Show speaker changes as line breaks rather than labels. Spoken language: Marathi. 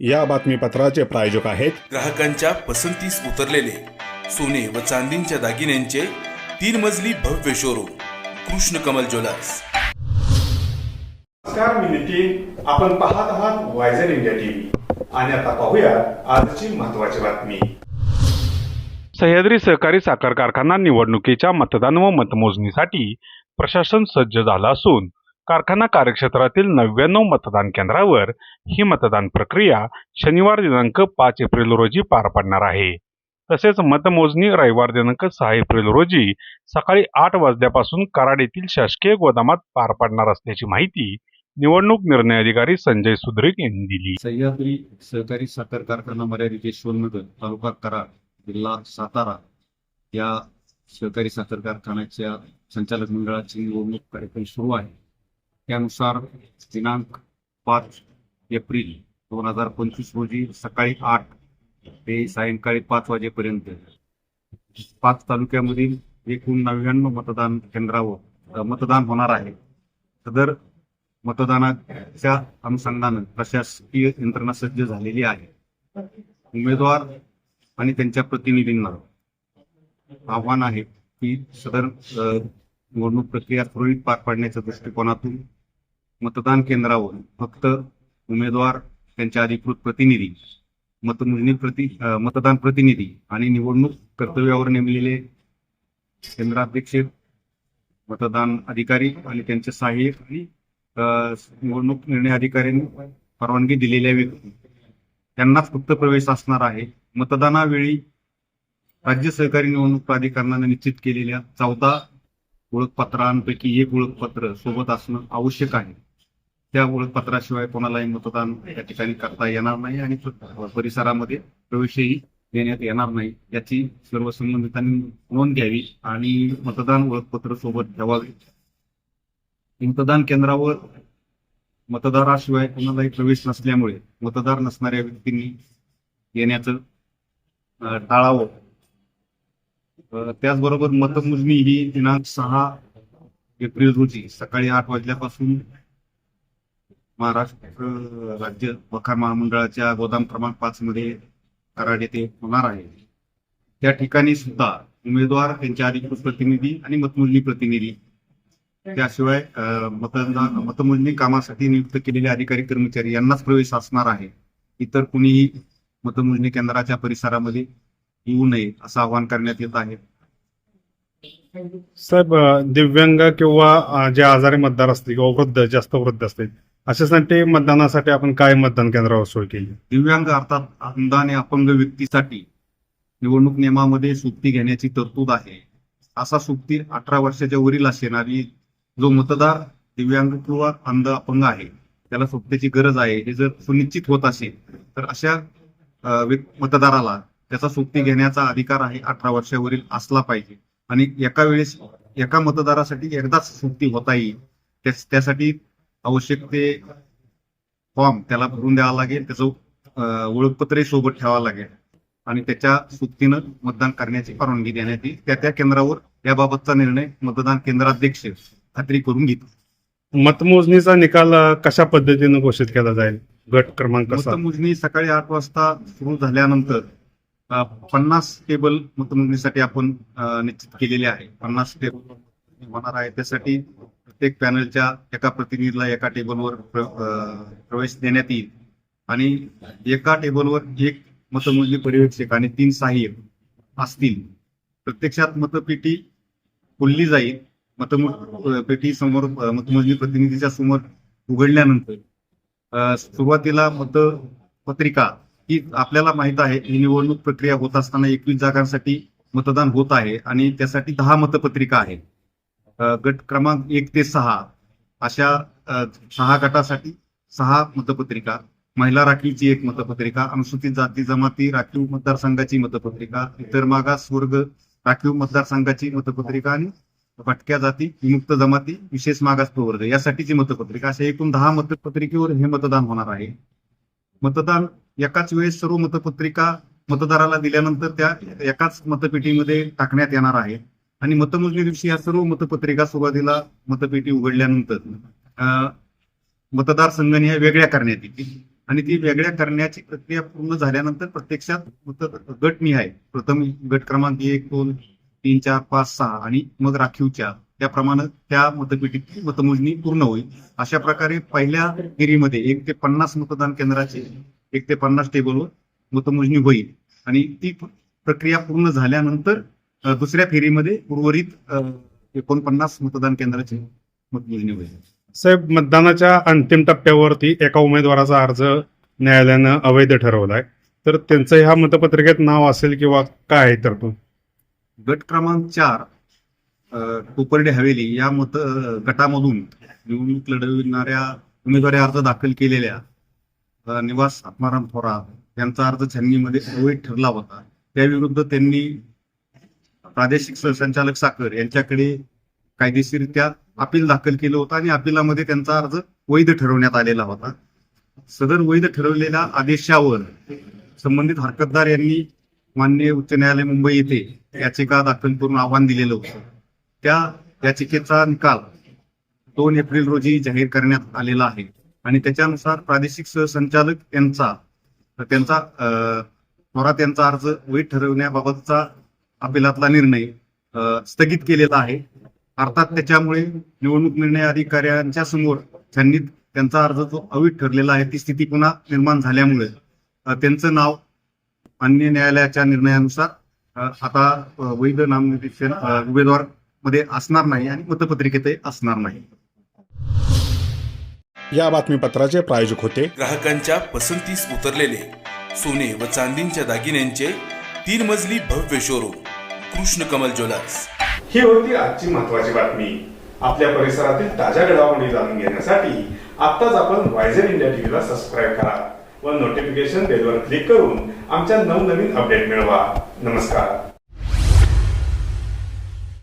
या बातमीपत्राचे प्रायोजक आहेत
ग्राहकांच्या पसंतीस उतरलेले सोने व चांदींच्या दागिन्यांचे तीन मजली भव्य शोरूम कृष्ण कमल ज्वेलर्स.
नमस्कार मी नितीन. आपण पाहत आहात वायझर इंडिया टीव्ही आणि आता पाहूया आजची महत्वाची बातमी.
सह्याद्री सहकारी साखर कारखाना निवडणुकीच्या मतदान व मतमोजणीसाठी प्रशासन सज्ज झालं असून कारखाना कार्यक्षेत्रातील नव्याण्णव मतदान केंद्रावर ही मतदान प्रक्रिया शनिवार दिनांक पाच एप्रिल रोजी पार पडणार आहे. तसेच मतमोजणी रविवार दिनांक सहा एप्रिल रोजी सकाळी आठ वाजल्यापासून कराड येथील शासकीय गोदामात पार पडणार असल्याची माहिती निवडणूक निर्णय अधिकारी संजय सुद्रिक यांनी दिली.
सह्याद्री सहकारी साखर कारखाना मर्यादित यशवंतनगर तालुका कराड जिल्हा सातारा या सहकारी साखर कारखान्याच्या संचालक मंडळाची निवडणूक कार्यक्रम सुरू आहे. त्यानुसार दिनांक पाच एप्रिल दोन हजार पंचवीस रोजी सकाळी आठ ते सायंकाळी पाच वाजेपर्यंत पाच तालुक्यामधील एकूण नव्याण्णव मतदान केंद्रावर मतदान होणार आहे. सदर मतदानाच्या अनुषंगानं प्रशासकीय यंत्रणा सज्ज झालेली आहे. उमेदवार आणि त्यांच्या प्रतिनिधींना आव्हान आहे की सदर निवडणूक प्रक्रिया सुरळीत पार पाडण्याच्या दृष्टिकोनातून मतदान केंद्रावर फक्त उमेदवार त्यांच्या अधिकृत प्रतिनिधी मतमोजणी प्रति मतदान प्रतिनिधी आणि निवडणूक कर्तव्यावर नेमलेले केंद्राध्यक्ष मतदान अधिकारी आणि त्यांचे सहाय्यक आणि निवडणूक निर्णय अधिकाऱ्यांनी परवानगी दिलेल्या व्यक्ती. त्यांनाच फक्त प्रवेश असणार आहे. मतदानावेळी राज्य सहकारी निवडणूक प्राधिकरणाने निश्चित केलेल्या चौदा ओळखपत्रांपैकी एक ओळखपत्र सोबत असणं आवश्यक आहे. त्या ओळखपत्राशिवाय कोणालाही मतदान या ठिकाणी करता येणार नाही आणि परिसरामध्ये प्रवेशही देण्यात येणार नाही. याची सर्व संबंधितांनी नोंद घ्यावी आणि मतदान ओळखपत्र सोबत ठेवावे. मतदान केंद्रावर मतदाराशिवाय कोणालाही प्रवेश नसल्यामुळे मतदार नसणाऱ्या व्यक्तींनी येण्याचं टाळावं. त्याचबरोबर मतमोजणी ही दिनांक सहा एप्रिल रोजी सकाळी आठ वाजल्यापासून महाराष्ट्र राज्य वखार महामंडळाच्या गोदाम क्रमांक पाच मध्ये कराड येथे होणार आहे. त्या ठिकाणी सुद्धा उमेदवार त्यांचे अधिकृत प्रतिनिधी आणि मतमोजणी प्रतिनिधी त्याशिवाय मतदान मतमोजणी कामासाठी नियुक्त केलेले अधिकारी कर्मचारी यांनाच प्रवेश असणार आहे. इतर कुणीही मतमोजणी केंद्राच्या परिसरामध्ये येऊ नये असं आवाहन करण्यात येत आहे.
साहेब दिव्यांग किंवा जे आजारी मतदार असतील किंवा वृद्ध जास्त वृद्ध असतील अशासाठी मतदानासाठी आपण काय मतदान केंद्रावर सोय केली?
दिव्यांग अर्थात अंध आणि अपंग व्यक्तीसाठी निवडणूक नियमामध्ये सुट्टी घेण्याची तरतूद आहे. असा सुट्टी अठरा वर्षाच्या वरील असणारी जो मतदार दिव्यांग किंवा अंध अपंग आहे त्याला सुट्टीची गरज आहे हे जर सुनिश्चित होत असेल तर अशा मतदाराला त्याचा सुट्टी घेण्याचा अधिकार आहे अठरा वर्षावरील असला पाहिजे. आणि एका वेळेस एका मतदारासाठी एकदाच सुट्टी होता येईल त्यासाठी आवश्यक ते फॉर्म त्याला भरून द्यावा लागेल. त्याचं ओळखपत्रही सोबत ठेवावं लागेल. आणि त्याच्या सुट्टीनं मतदान करण्याची परवानगी देण्यात येईल त्या त्या केंद्रावर याबाबतचा निर्णय मतदान केंद्राध्यक्ष खात्री करून घेतील.
मतमोजणीचा निकाल कशा पद्धतीने घोषित केला जाईल? गट क्रमांक
मतमोजणी सकाळी आठ वाजता सुरू झाल्यानंतर पन्नास टेबल मतमोजणीसाठी आपण निश्चित केलेले आहे. पन्नास टेबल होणार आहे. त्यासाठी प्रत्येक पॅनलच्या एका प्रतिनिधीला एका टेबलवर प्र- प्रवेश देण्यात येईल. आणि एका टेबलवर एक मतमोजणी पर्यवेक्षक आणि तीन सहाय्यक असतील. प्रत्यक्षात मतपेटी खुलली जाईल. मतमो पेटी समोर मतमोजणी प्रतिनिधीच्या समोर उघडल्यानंतर सुरुवातीला मतपत्रिका ही आपल्याला माहीत आहे ही निवडणूक प्रक्रिया होत असताना एकवीस जागांसाठी मतदान होत आहे आणि त्यासाठी दहा मतपत्रिका आहेत. गट क्रमांक एक ते सहा अशा सहा गटासाठी सहा मतपत्रिका महिला राखीवची एक मतपत्रिका अनुसूचित जाती जमाती राखीव मतदारसंघाची मतपत्रिका इतर मागास वर्ग राखीव मतदारसंघाची मतपत्रिका आणि भटक्या जाती विमुक्त जमाती विशेष मागास प्रवर्ग यासाठीची मतपत्रिका. अशा एकूण दहा मतपत्रिकेवर हे मतदान होणार आहे. मतदान एकाच वेळेस सर्व मतपत्रिका मतदाराला दिल्यानंतर त्या एकाच मतपेटीमध्ये टाकण्यात येणार आहे. आणि मतमोजणी दिवशी या सर्व मतपत्रिका सुरुवातीला मतपेटी उघडल्यानंतर मतदार संघाने वेगळ्या करण्यात येतील. आणि ती वेगळ्या करण्याची प्रक्रिया पूर्ण झाल्यानंतर प्रत्यक्षात मत गटनिहाय प्रथम गट क्रमांक एक दोन तीन चार पाच सहा आणि मग राखीवच्या. त्याप्रमाणे त्या मतपेटीची मतमोजणी पूर्ण होईल. अशा प्रकारे पहिल्या फेरीमध्ये एक ते पन्नास मतदान केंद्राचे एक ते पन्नास टेबलवर मतमोजणी होईल. आणि ती प्रक्रिया पूर्ण झाल्यानंतर दुसऱ्या फेरीमध्ये उर्वरित एकोणपन्नास मतदान केंद्राची मतमोजणी होईल.
साहेब मतदानाच्या अंतिम टप्प्यावरती एका उमेदवाराचा अर्ज न्यायालयानं अवैध ठरवलाय. तर त्यांचं ह्या मतपत्रिकेत नाव असेल किंवा काय आहे तर तो?
गट क्रमांक चार कोपर्डे हवेली या मत गटामधून निवडणूक लढविणाऱ्या उमेदवारी अर्ज दाखल केलेल्या निवास आत्माराम थोरात यांचा अर्ज छाननीमध्ये अवैध ठरला होता. त्याविरुद्ध त्यांनी प्रादेशिक सहसंचालक साखर यांच्याकडे कायदेशीररित्या अपील दाखल केलं होतं आणि अपिलामध्ये त्यांचा अर्ज वैध ठरवण्यात आलेला होता. सदर वैध ठरवलेल्या आदेशावर संबंधित हरकतदार यांनी मान्य उच्च न्यायालय मुंबई येथे याचिका दाखल करून आव्हान दिलेलं होतं. त्या याचिकेचा निकाल दोन एप्रिल रोजी जाहीर करण्यात आलेला आहे आणि त्याच्यानुसार प्रादेशिक सहसंचालक यांचा त्यांचा अं, थोरात यांचा अर्ज वैध ठरवण्याबाबतचा अपिलातला निर्णय अं, स्थगित केलेला आहे. अर्थात त्याच्यामुळे निवडणूक निर्णय अधिकाऱ्यांच्या समोर त्यांनी त्यांचा अर्ज जो अवैध ठरलेला आहे ती स्थिती पुन्हा निर्माण झाल्यामुळे त्यांचं नाव मान्य न्यायालयाच्या निर्णयानुसार आता वैध नामनिर्देशन उमेदवारमध्ये असणार नाही आणि मतपत्रिकेतही असणार नाही.
या बातमीपत्राचे प्रायोजक होते
ग्राहकांच्या पसंतीस उतरलेले सोने व चांदींच्या दागिन्यांचे तीन मजली भव्य शोरूम कृष्ण कमल ज्वेलर्स.
ही होती आजची महत्वाची बातमी. आपल्या परिसरातील ताज्या घडामोडी जाणून घेण्यासाठी आत्ताच आपण वायझर इंडिया टीव्हीला सबस्क्राईब करा व नोटिफिकेशन बेलवर क्लिक करून आमच्या नवनवीन अपडेट मिळवा. नमस्कार.